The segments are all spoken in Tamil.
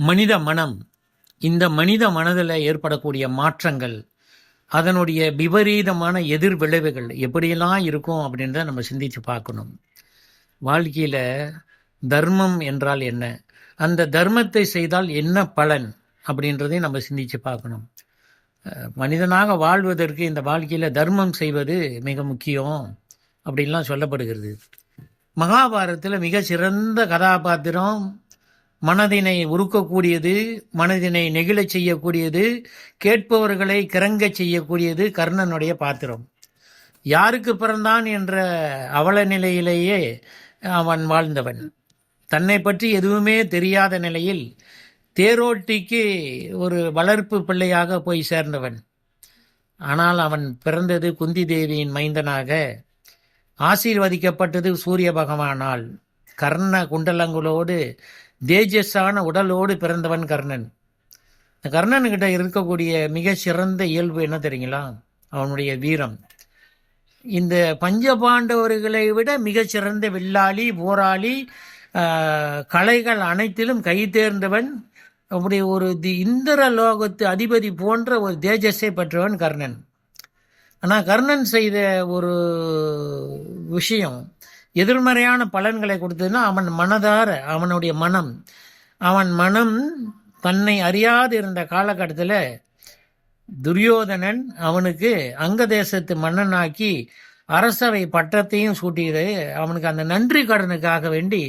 மனித மனம் இந்த மனித மனதில் ஏற்படக்கூடிய மாற்றங்கள் அதனுடைய விபரீதமான எதிர் விளைவுகள் எப்படியெல்லாம் இருக்கும் அப்படின்றத நம்ம சிந்திச்சு பார்க்கணும். வாழ்க்கையில் தர்மம் என்றால் என்ன? அந்த தர்மத்தை செய்தால் என்ன பலன் அப்படின்றதையும் நம்ம சிந்தித்து பார்க்கணும். மனிதனாக வாழ்வதற்கு இந்த வாழ்க்கையில் தர்மம் செய்வது மிக முக்கியம் அப்படின்லாம் சொல்லப்படுகிறது. மகாபாரதத்தில் மிக சிறந்த கதாபாத்திரம் மனதினை உருக்கக்கூடியது மனதினை நெகிழச் செய்யக்கூடியது கேட்பவர்களை கிறங்கச் செய்யக்கூடியது கர்ணனுடைய பாத்திரம். யாருக்கு பிறந்தான் என்ற அவல நிலையிலேயே அவன் வாழ்ந்தவன். தன்னை பற்றி எதுவுமே தெரியாத நிலையில் தேரோட்டிக்கு ஒரு வளர்ப்பு பிள்ளையாக போய் சேர்ந்தவன். ஆனால் அவன் பிறந்தது குந்தி தேவியின் மைந்தனாக ஆசீர்வதிக்கப்பட்டது சூரிய பகவானால். கர்ண குண்டலங்களோடு தேஜஸான உடலோடு பிறந்தவன் கர்ணன். இந்த கர்ணன்கிட்ட இருக்கக்கூடிய மிக சிறந்த இயல்பு என்ன தெரியுங்களா? அவனுடைய வீரம். இந்த பஞ்சபாண்டவர்களை விட மிகச்சிறந்த வில்லாளி போராளி கலைகள் அனைத்திலும் கை தேர்ந்தவன் அப்படி ஒரு தி இந்திர லோகத்து அதிபதி போன்ற ஒரு தேஜஸை பெற்றவன் கர்ணன். ஆனால் கர்ணன் செய்த ஒரு விஷயம் எதிர்மறையான பலன்களை கொடுத்ததுன்னா அவன் மனதார அவனுடைய மனம். அவன் மனம் தன்னை அறியாது இருந்த காலகட்டத்தில் துரியோதனன் அவனுக்கு அங்க தேசத்து மன்னனாக்கி அரசவை பட்டத்தையும் சூட்டியது. அவனுக்கு அந்த நன்றி கடனுக்காக வேண்டி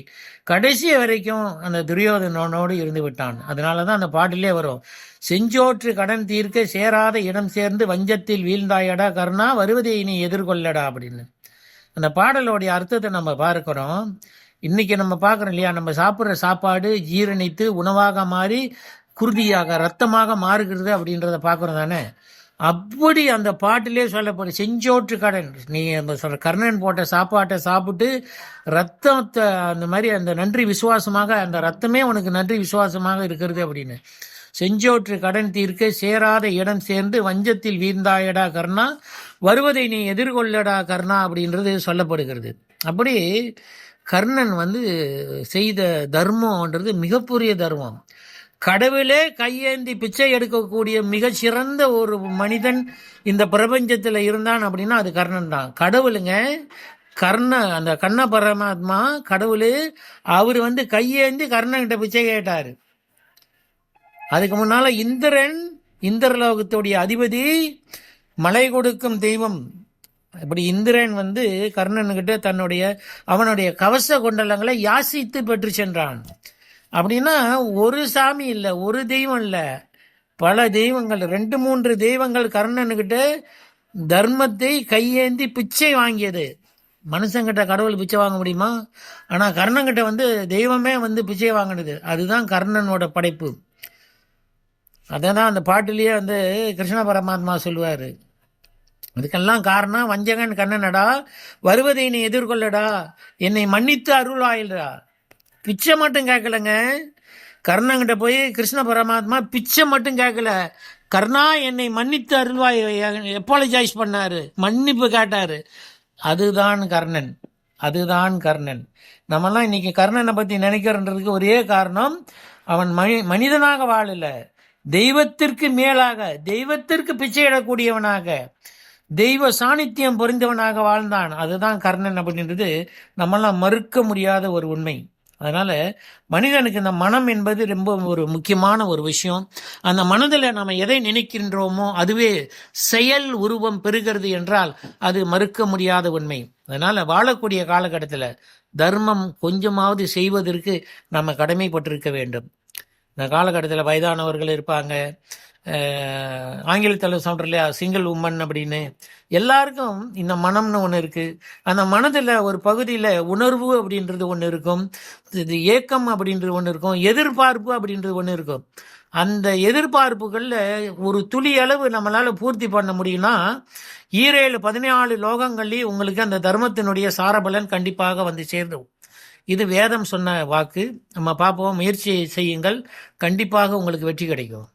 கடைசி வரைக்கும் அந்த துரியோதனனோடு இருந்து விட்டான். அதனால தான் அந்த பாட்டிலே வரும் செஞ்சோற்று கடன் தீர்க்க சேராத இடம் சேர்ந்து வஞ்சத்தில் வீழ்ந்தாயடா கருணா வருவதை நீ எதிர்கொள்ளடா அப்படின்னு. அந்த பாடலோடைய அர்த்தத்தை நம்ம பார்க்குறோம். இன்றைக்கி நம்ம பார்க்குறோம் இல்லையா? நம்ம சாப்பிட்ற சாப்பாடு ஜீரணித்து உணவாக மாறி குருதியாக ரத்தமாக மாறுகிறது அப்படின்றத பார்க்குறோம் தானே? அப்படி அந்த பாட்டிலே சொல்லப்படும் செஞ்சோற்று கடன். நீ நம்ம சொல்ற கர்ணன் போட்ட சாப்பாட்டை சாப்பிட்டு ரத்தத்தை அந்த மாதிரி அந்த நன்றி விசுவாசமாக அந்த ரத்தமே உனக்கு நன்றி விசுவாசமாக இருக்கிறது அப்படின்னு. செஞ்சோற்று கடன் தீர்க்க சேராத இடம் சேர்ந்து வஞ்சத்தில் வீழ்ந்தாயடா கர்ணா வருவதை நீ எதிர்கொள்ளடா கர்ணா அப்படின்றது சொல்லப்படுகிறது. அப்படி கர்ணன் வந்து செய்த தர்மம்ன்றது மிகப்பெரிய தர்மம். கடவுளே கையேந்தி பிச்சை எடுக்கக்கூடிய மிக சிறந்த ஒரு மனிதன் இந்த பிரபஞ்சத்தில் இருந்தான் அப்படின்னா அது கர்ணன் தான். கடவுளுங்க கர்ண அந்த கர்ண பரமாத்மா கடவுள் அவர் வந்து கையேந்தி கர்ணன்கிட்ட பிச்சை கேட்டார். அதுக்கு முன்னால் இந்திரன் இந்திரலோகத்துடைய அதிபதி மலை கொடுக்கும் தெய்வம். இப்படி இந்திரன் வந்து கர்ணன்கிட்ட தன்னுடைய அவனுடைய கவச குண்டலங்களை யாசித்து பெற்று சென்றான். அப்படின்னா ஒரு சாமி இல்லை ஒரு தெய்வம் இல்லை. பல தெய்வங்கள் ரெண்டு மூன்று தெய்வங்கள் கர்ணனுக்கிட்ட தர்மத்தை கையேந்தி பிச்சை வாங்கியது. மனுஷங்கிட்ட கடவுள் பிச்சை வாங்க முடியுமா? ஆனால் கர்ணன்கிட்ட வந்து தெய்வமே வந்து பிச்சை வாங்கினது. அதுதான் கர்ணனோட படைப்பு. அதை தான் அந்த பாட்டிலேயே வந்து கிருஷ்ண பரமாத்மா சொல்லுவார். அதுக்கெல்லாம் காரணம் வஞ்சகன் கண்ணனடா வருவதை நீ எதிர்கொள்ளடா என்னை மன்னித்து அருள்வாயில்டா பிச்சை மட்டும் கேட்கலங்க. கர்ணங்கிட்ட போய் கிருஷ்ண பரமாத்மா பிச்சை மட்டும் கேட்கல. கர்ணா என்னை மன்னித்து அருள்வாய் எப்பாலஜைஸ் பண்ணாரு. மன்னிப்பு கேட்டார். அதுதான் கர்ணன். அதுதான் கர்ணன். நம்மெல்லாம் இன்னைக்கு கர்ணனை பற்றி நினைக்கிறன்றதுக்கு ஒரே காரணம் அவன் மனி மனிதனாக வாழலை. தெய்வத்திற்கு மேலாக தெய்வத்திற்கு பிச்சையிடக்கூடியவனாக தெய்வ சாநித்தியம் பொறிந்தவனாக வாழ்ந்தான். அதுதான் கர்ணன் அப்படின்றது. நம்மளாம் மறுக்க முடியாத ஒரு உண்மை. அதனால மனிதனுக்கு இந்த மனம் என்பது ரொம்ப ஒரு முக்கியமான ஒரு விஷயம். அந்த மனதில் நம்ம எதை நினைக்கின்றோமோ அதுவே செயல் உருவம் பெறுகிறது என்றால் அது மறுக்க முடியாத உண்மை. அதனால வாழக்கூடிய காலகட்டத்தில் தர்மம் கொஞ்சமாவது செய்வதற்கு நம்ம கடமைப்பட்டிருக்க வேண்டும். இந்த காலகட்டத்தில் வயதானவர்கள் இருப்பாங்க. ஆங்கிலத்தில் சொல்கிற இல்லையா? சிங்கிள் உமன் அப்படின்னு. எல்லாருக்கும் இந்த மனம்னு ஒன்று இருக்குது அந்த மனதில் ஒரு பகுதியில் உணர்வு அப்படின்றது ஒன்று இருக்கும். இது ஏக்கம் அப்படின்றது ஒன்று இருக்கும். எதிர்பார்ப்பு அப்படின்றது ஒன்று இருக்கும். அந்த எதிர்பார்ப்புகளில் ஒரு துளி அளவு நம்மளால் பூர்த்தி பண்ண முடியும்னா ஈரேழு பதினாலு லோகங்கள்லேயும் உங்களுக்கு அந்த தர்மத்தினுடைய சாரபலன் கண்டிப்பாக வந்து சேர்ந்துடும் இது வேதம் சொன்ன வாக்கு. நம்ம பார்ப்போம். முயற்சி செய்யுங்கள். கண்டிப்பாக உங்களுக்கு வெற்றி கிடைக்கும்.